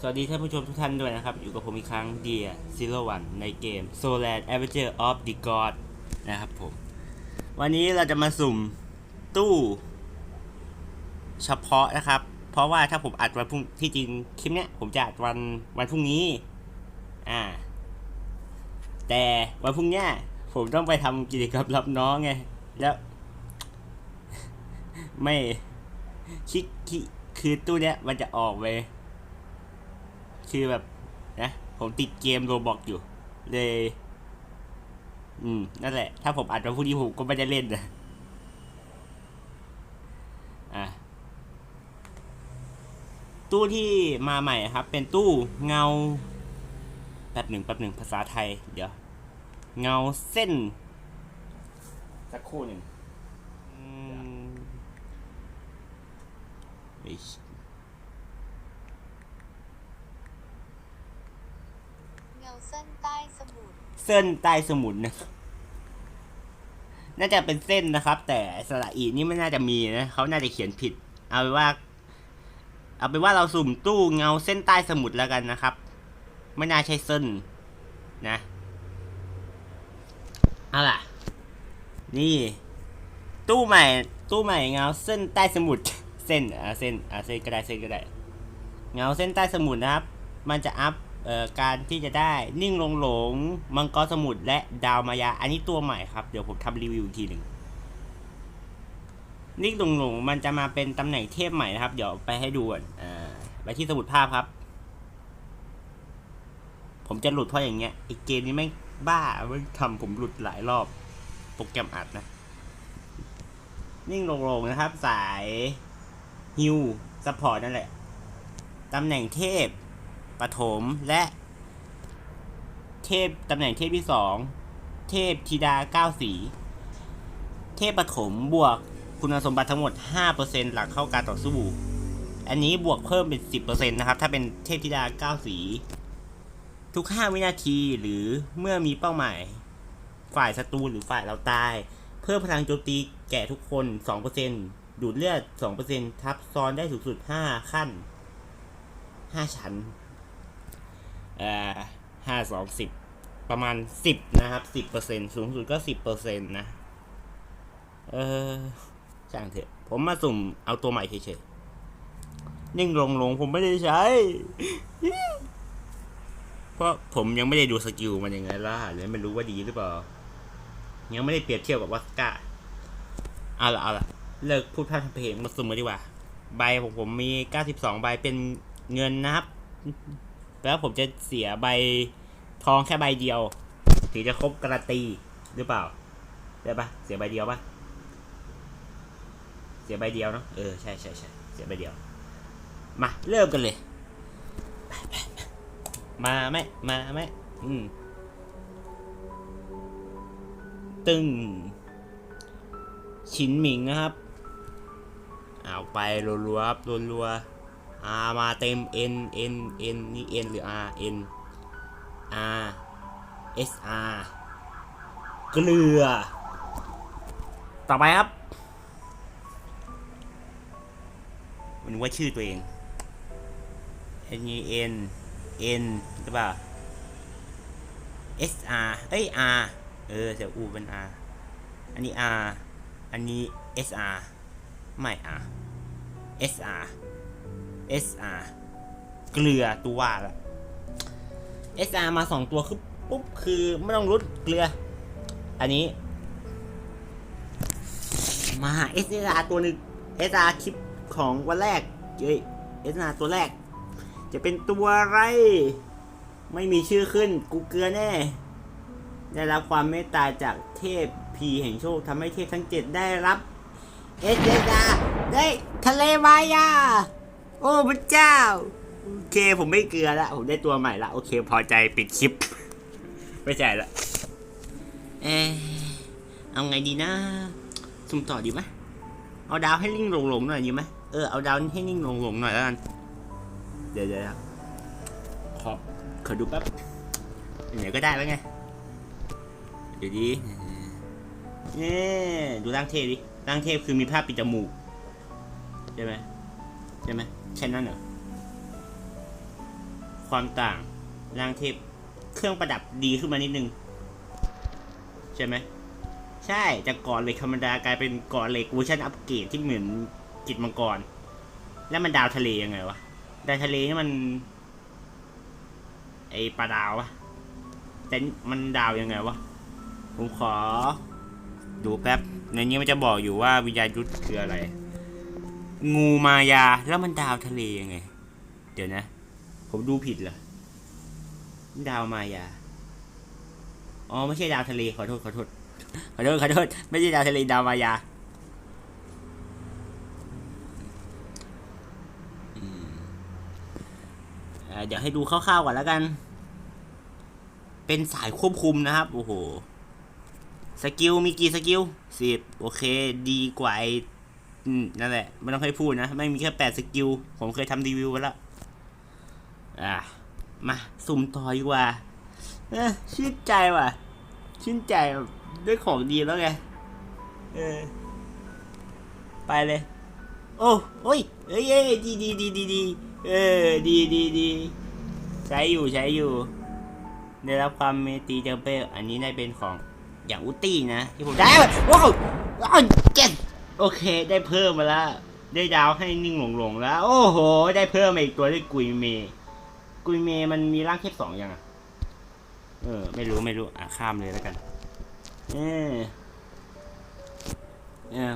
สวัสดีท่านผู้ชมทุกท่านด้วยนะครับ อยู่กับผมอีกครั้งเดียซิโ o วันในเกม Solar Adventure of the God นะครับผม วันนี้เราจะมาสุ่มตู้ เฉพาะนะครับ เพราะว่าถ้าผมอัดวันพรุ่งที่จริงคลิปเนี้ยผมจะอัดวันวันพรุ่งนี้ อ่า แต่วันพรุ่งเนี้ยผมต้องไปทำกิจกรรมรับน้องไง แล้ว ไม่คิดคิดคือตู้เนี้ยมันจะออกไป คือแบบนะผมติดเกมโรบอกอยู่ เลย อืม นั่นแหละ ถ้าผมอัดวันพรุ่งนี้ผมก็ไม่ได้เล่นนะอะตู้ที่มาใหม่ครับ เป็นตู้เงาแป๊บหนึ่งแป๊บหนึ่งภาษาไทย เดี๋ยว เงาเส้น สักครู่หนึ่งอืมเฮ้ย เงาเส้น ใต้สมุทรเส้นใต้สมุนนะน่าจะเป็นเส้นนะครับ แต่สระอีนี่ไม่น่าจะมีนะเขาน่าจะเขียนผิด เอาเป็นว่า เอาเป็นว่าเราสุ่มตู้เงาเส้นใต้สมุทรแล้วกันนะครับ ไม่น่าใช่เส้นนะเอาล่ะ นี่ ตู้ใหม่ ตู้ใหม่เงาเส้นใต้สมุทรเส้นอ่าเส้นอ่าเส้นก็ได้เส้นก็ได้ เงาเส้นใต้สมุทรนะครับ มันจะอัพ การที่จะได้นิ่งลงหลงมังกรสมุทรและดาวมายา อันนี้ตัวใหม่ครับ เดี๋ยวผมทำรีวิวอีกทีหนึ่งนิ่งลงหลงมันจะมาเป็นตำแหน่งเทพใหม่นะครับ เดี๋ยวไปให้ดูก่อนไปที่สมุดภาพครับ ผมจะหลุดเพราะอย่างเงี้ยไอเกมนี้แม่บ้ามันทำผมหลุดหลายรอบโปรแกรมอัดนะ นิ่งลงลงนะครับ สายฮิวซัพพอร์ตนั่นแหละตำแหน่งเทพ ปฐมและเทพตำแหน่งเทพที่สองเทพธิดาเก้าสี เทพปฐมบวกคุณสมบัติทั้งหมด 5%หลังเข้าการต่อสู้ อันนี้บวกเพิ่มเป็น 10%นะครับ ถ้าเป็นเทพธิดาเก้าสี ทุก 5 วินาทีหรือเมื่อมีเป้าหมาย ฝ่ายศัตรูหรือฝ่ายเราตาย เพิ่มพลังโจมตีแก่ทุกคน 2%ดูดเลือด 2%ทับซ้อนได้สูงสุด 5 ขั้น 5 ชั้น อ่อห้าสองสิบประมาณ10นะครับ10%สูงสุดก็10%นนะ เออช่างเถอะ ผมมาสุ่มเอาตัวใหม่เฉยๆนิ่งลงลงผมไม่ได้ใช้ เพราะผมยังไม่ได้ดูสกิลมันยังไงล่ะเลยไม่รู้ว่าดีหรือเปล่า ยังไม่ได้เปรียบเทียบกับวัสกาเอาละเอาละเลิกพูดพร่ำทำเพลงมาสุ่มกันดีกว่า ใบของผมมี92ใบเป็นเงินนะครับ แล้วผมจะเสียใบทองแค่ใบเดียว ถึงจะครบการันตีหรือเปล่า ได้ปะเสียใบเดียวปะเสียใบเดียวเนาะเออใช่ใช่ใช่เสียใบเดียว มาเริ่มกันเลย มาไหมมาไหมอืมตึงชินหมิงนะครับ เอาไปรัวๆครับรัวๆ R มาเต็ม N N N นี่ N หรือ R N R S R เกลือ ต่อไปครับมันว่าชื่อตัวเอง N E N N หรือเปล่า S R เอ้ย R เออเสียอูเป็น R อันนี้ R อันนี้ S R ไม่ R S R SR เกลือตัวละ SR มาสองตัวคือปุ๊บคือไม่ต้องรุดเกลือ อันนี้ มา SR ตัวหนึ่ง SR คลิปของวันแรกเย้ย SR ตัวแรก จะเป็นตัวอะไร ไม่มีชื่อขึ้นกูเกลือแน่ ได้รับความเมตตาจากเทพพีแห่งโชคทำให้เทพทั้งเจ็ดได้รับ SR ได้ทะเลมายา โอ้พระเจ้า โอเคผมไม่เกลือละผมได้ตัวใหม่ละโอเค พอใจปิดคลิป ไม่ใช่ละเอะเอาไงดีนะสุ่มต่อดีไหมเอาดาวให้นิ่งหลงๆหน่อยดีไหมเออเอาดาวให้นิ่งหลงๆหน่อยแล้วกัน เดี๋ยวเดี๋ยวขอขอดูแป๊บไหนก็ได้แล้วไงเดี๋ยวดีเนี่ดูร่างเทพดิร่างเทพคือมีภาพปิดจมูกใช่ไหมใช่ไหม แค่นั้นเหรอความต่างร่างเทพเครื่องประดับดีขึ้นมานิดนึง ใช่ไหม ใช่จากก่อนเหล็กธรรมดากลายเป็นก่อนเหล็กเวอร์ชันอัปเกรดที่เหมือนกิจมังกร แล้วมันดาวทะเลยังไงวะดาวทะเลนี่มัน ไอปลาดาววะแต่มันดาวยังไงวะ ผมขอ ดูแป๊บ ในนี้มันจะบอกอยู่ว่าวิญญาณยุทธคืออะไร งูมายาแล้วมันดาวทะเลยังไง เดี๋ยวนะ ผมดูผิดเหรอดาวมายา อ๋อไม่ใช่ดาวทะเลขอโทษขอโทษขอโทษขอโทษไม่ใช่ดาวทะเลดาวมายาเดี๋ยวให้ดูคร่าวๆก่อนแล้วกัน เป็นสายควบคุมนะครับ โอ้โห สกิลมีกี่สกิลสิบโอเค ดีกว่าไอ อืมนั่นแหละ ไม่ต้องให้พูดนะไม่มีแค่แปดสกิล ผมเคยทำรีวิวไปแล้วอะ มาสุ่มต่อดีกว่าเออชื่นใจว่ะ ชื่นใจด้วยของดีแล้วไง เออ ไปเลย โอ้โอ้ยเอ้ยดีดีดีดีดีเออ ดีดีดีใช้อยู่ใช้อยู่ ได้รับความเมตรีจากเปอันนี้ได้เป็นของอย่างอุตี้นะ ที่ผมได้ว้าวว้าวเจ็ด โอเค ได้เพิ่มมาแล้วได้ดาวให้นิ่งหลงหลงๆแล้ว โอ้โห ได้เพิ่มมาอีกตัวด้วยกุยเม กุยเมมันมีร่างเทพสองยังอะเออ ไม่รู้ไม่รู้ อะ ข้ามเลยแล้วกัน เออเออ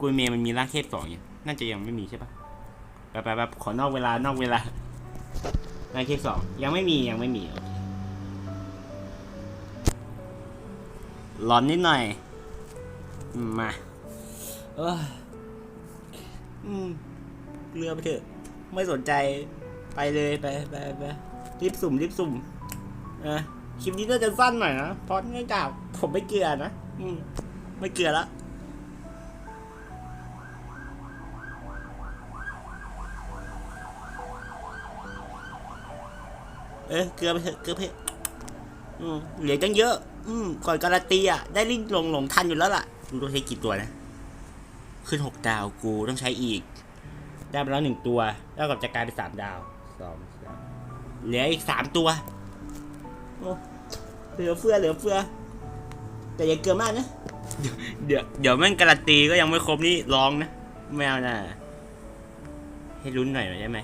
กุยเมมันมีร่างเทพสองยังน่าจะยังไม่มีใช่ปะไปไปไปขอนอกเวลานอกเวลาร่างเทพสองยังไม่มียังไม่มีโอเคร้อนนิดหน่อย มา เอออืมเรือไปเถอะ ไม่สนใจไปเลยไปไปไปรีบสุ่มรีบสุ่มเออคลิปนี้น่าจะสั้นหน่อยนะเพราะเนื่องจากผมไม่เกลือนะอืมไม่เกลือละเออเกลือไปเถอะเกลือไปเถอะอืมเหลือตั้งเยอะ อืมก่อนการันตีอะ ได้ลิงลงหลงทันอยู่แล้วล่ะดูต้องใช้กี่ตัวนะ ขึ้นหกดาวกูต้องใช้อีก ได้ไปแล้วหนึ่งตัว แล้วก็จะกลายเป็นสามดาวสองสเหลืออีกสามตัวโอ้เหลือเฟือเหลือเฟือ แต่อย่าเกินมากนะเดี๋ยวเดี๋ยวแม่งการันตีก็ยังไม่ครบนี่ร้องนะไม่เอานะให้ลุ้นหน่อยได้ไหม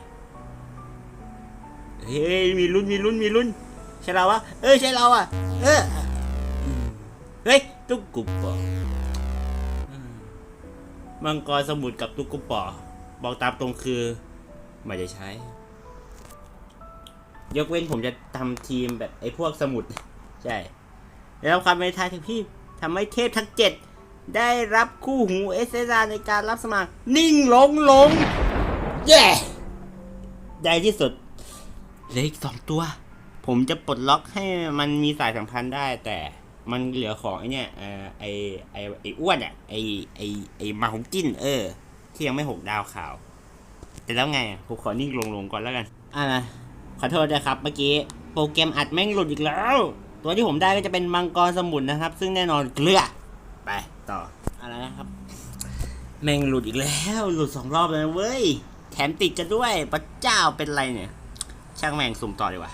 เฮ้ยมีลุ้นมีลุ้นมีลุ้นใช่เราวะเอ้ยใช่เราอะเออเฮ้ยตุ๊กกุบปอ มังกรสมุทรกับตุ๊กกุปอบอกตามตรงคือ ไม่ได้ใช้ ยกเว้นผมจะทำทีมแบบไอ้พวกสมุด ใช่ แล้วความเป็นไทยถึงพี่ทำให้เทพทั้งเจ็ดได้รับคู่หูเอสเซในการรับสมัคร นิ่งหลงหลงเย้ได้ที่สุดเหลืออีกสองตัว ผมจะปลดล็อกให้มันมีสายสัมพันธ์ได้แต่ มันเหลือของไอเนี่ยเออไอไอไออ้วนอะไอไอไอมาของจิ้นเออ ที่ยังไม่หกดาวขาว แต่แล้วไงผมขอนิ่งลงลงก่อนแล้วกัน อ่านะขอโทษนะครับ เมื่อกี้โปรแกรมอัดแม่งหลุดอีกแล้ว ตัวที่ผมได้ก็จะเป็นมังกรสมุนนะครับ ซึ่งแน่นอนเกลือ ไปต่ออะไรนะครับ แม่งหลุดอีกแล้ว หลุดสองรอบเลยเว้ย แถมติดกันด้วยพระเจ้าเป็นไรเนี่ย ช่างแม่งสุ่มต่อดีกว่า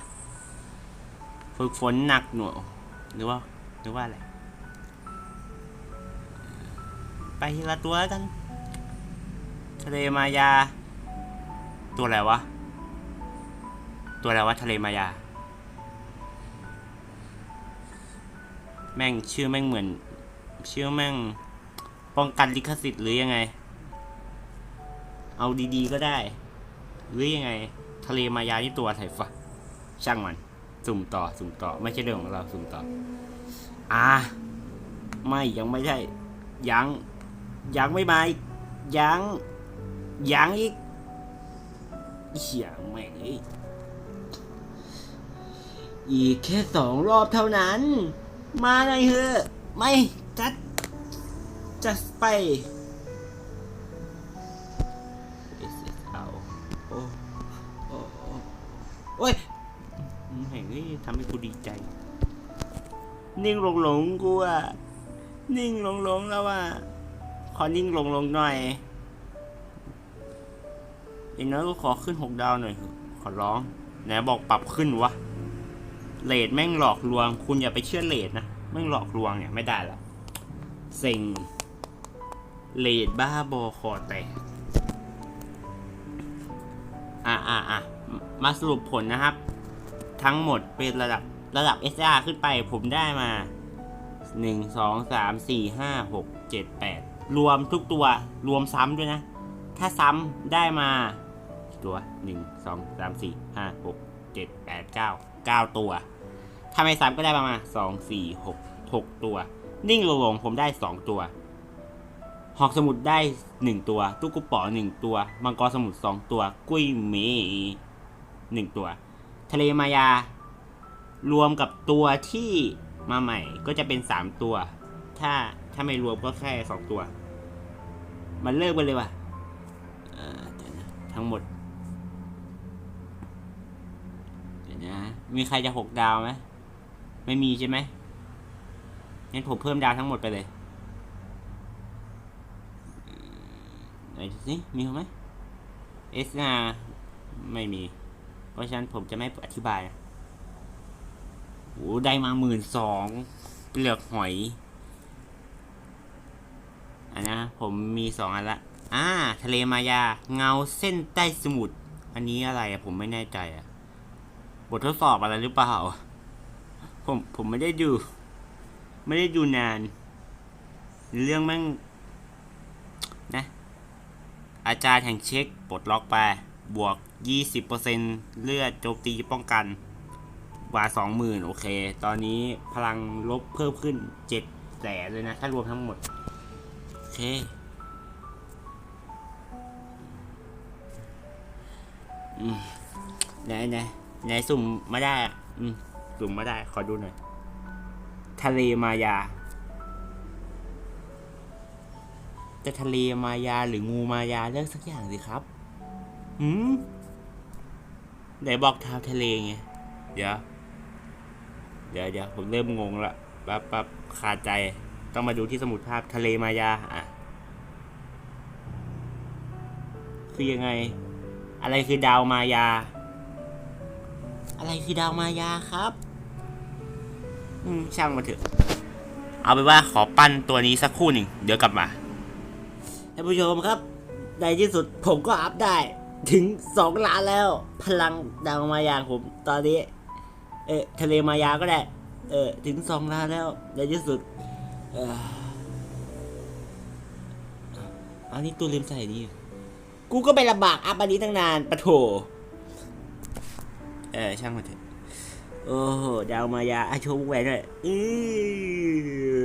ฝึกฝนหนักหน่วงหรือว่า รือว่าอะไร ไปทีละตัวกัน ทะเลมายา ตัวอะไรวะ ตัวอะไรวะทะเลมายา แม่งชื่อแม่งเหมือน ชื่อแม่งป้องกันลิขสิทธิ์หรือยังไง เอาดีๆก็ได้ หรือยังไง ทะเลมายานี่ตัวอะไรฟะช่างมัน สุ่มต่อ สุ่มต่อ ไม่ใช่เรื่องของเรา สุ่มต่อ อ่าไม่ยังไม่ใช่ ยัง ยังไม่มาอีกยัง ยังอีกเหี้ยไม่งเอ้ยอีกแค่สองรอบเท่านั้น มาหน่อยเถอะไม่จัดจัดไปเอาโอ้โอ้โอ้โอ้ยแห่งนี้ทำให้กูดีใจ นิ่งหลงหลงกูอะนิ่งหลงหลงแล้วว่าขอนิ่งหลงหลงหน่อยอย่างน้อยก็ขอขึ้นหกดาวหน่อย ขอร้องไหนบอกปรับขึ้นวะเลทแม่งหลอกลวง คุณอย่าไปเชื่อเลทนะแม่งหลอกลวงเนี่ยไม่ได้ละเซ็งเลทบ้าบอคอแตกอะอะอะมาสรุปผลนะครับ ทั้งหมดเป็นระดับ ระดับ SR ขึ้นไปผมได้มาหนึ่งสองสามสี่ห้าหกเจ็ดแปดรวมทุกตัวรวมซ้ำด้วยนะ ถ้าซ้ำได้มาตัวหนึ่งสองสามสี่ห้าหกเจ็ดแปดเก้าเก้าตัวถ้าไม่ซ้ำก็ได้ประมาณสองสี่หกหกตัว นิ่งลงผมได้สองตัวหอกสมุดได้หนึ่งตัว ตุ๊กกุป๋อหนึ่งตัว มังกรสมุทรสองตัว กุ้ยเมหนึ่งตัว ทะเลมายา รวมกับตัวที่มาใหม่ก็จะเป็นสามตัว ถ้าถ้าไม่รวมก็แค่สองตัว มันเลิกไปเลยว่ะเอ่อทั้งหมดเดี๋ยวนะ มีใครจะหกดาวไหมไม่มีใช่ไหมงั้นผมเพิ่มดาวทั้งหมดไปเลยไหนสิมีไหมเอสนาไม่มี เพราะฉะนั้นผมจะไม่อธิบายนะ โอ้ได้มาหมื่นสองเปลือกหอย อันนะผมมีสองอันละ อ่า ทะเลมายา เงาเส้นใต้สมุทร อันนี้อะไรผมไม่แน่ใจอะบททดสอบอะไรหรือเปล่า ผมผมไม่ได้ดู ไม่ได้ดูนาน เรื่องแม่งนะ อาจารย์แห่งเช็คปลดล็อกไป บวก 20%เลือดโจมตีป้องกัน กว่าสองหมื่นโอเค ตอนนี้พลังลบเพิ่มขึ้นเจ็ดแสนเลยนะ ถ้ารวมทั้งหมด โอเค อืมไหนไหนไหนสุ่มมาได้ อืม สุ่มมาได้ ขอดูหน่อย ทะเลมายา จะทะเลมายาหรืองูมายาเลือกสักอย่างสิครับหืมไหนบอกทาวทะเลไง เดี๋ยว เดี๋ยวเดี๋ยวผมเริ่มงงละปั๊บปั๊บขาดใจ ต้องมาดูที่สมุดภาพทะเลมายา อะ คือยังไง อะไรคือดาวมายา อะไรคือดาวมายาครับ อืม ช่างมาเถอะ เอาไปว่าขอปั้นตัวนี้สักครู่หนึ่ง เดี๋ยวกลับมาท่านผู้ชมครับ ในที่สุดผมก็อัพได้ ถึงสองล้านแล้ว พลังดาวมายาผมตอนนี้ เออทะเลมายาก็ได้ เออถึงสองล้านแล้วในที่สุด เอออันนี้ตัวลืมใส่นี่กูก็ไปลำบากอัพอันนี้ตั้งนานปะโถเออช่างมันเถอะโอ้โหดาวมายาอาโชว์แหวนด้วยอื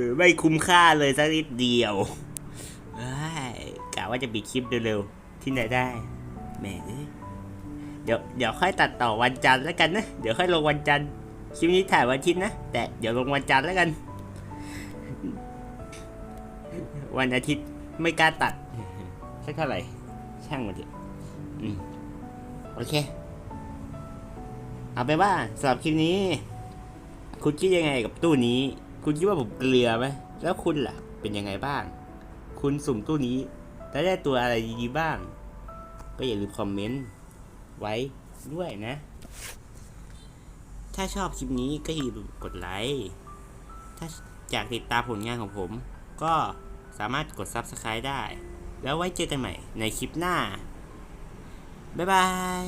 อไม่คุ้มค่าเลยสักนิดเดียวเอ้กะว่าจะปิดคลิปเร็วๆที่ไหนได้แหม่เอ้ย เดี๋ยวเดี๋ยวค่อยตัดต่อวันจันทร์แล้วกันนะ เดี๋ยวค่อยลงวันจันทร์คลิปนี้ถ่ายวันอาทิตย์นะ แต่เดี๋ยวลงวันจันทร์แล้วกัน วันอาทิตย์ไม่กล้าตัดสักเท่าไหร่ ช่างมันเถอะโอเค เอาไปว่าสำหรับคลิปนี้ คุณคิดยังไงกับตู้นี้ คุณคิดว่าผมเกลือไหมแล้วคุณล่ะ เป็นยังไงบ้าง คุณสุ่มตู้นี้แล้วได้ตัวอะไรดีๆบ้าง ก็อย่าลืมคอมเมนต์ ไว้ด้วยนะ ถ้าชอบคลิปนี้ก็อย่าลืมกดไลค์ ถ้าอยากติดตามผลงานของผม ก็สามารถกด Subscribe ได้ แล้วไว้เจอกันใหม่ในคลิปหน้า บ๊ายบาย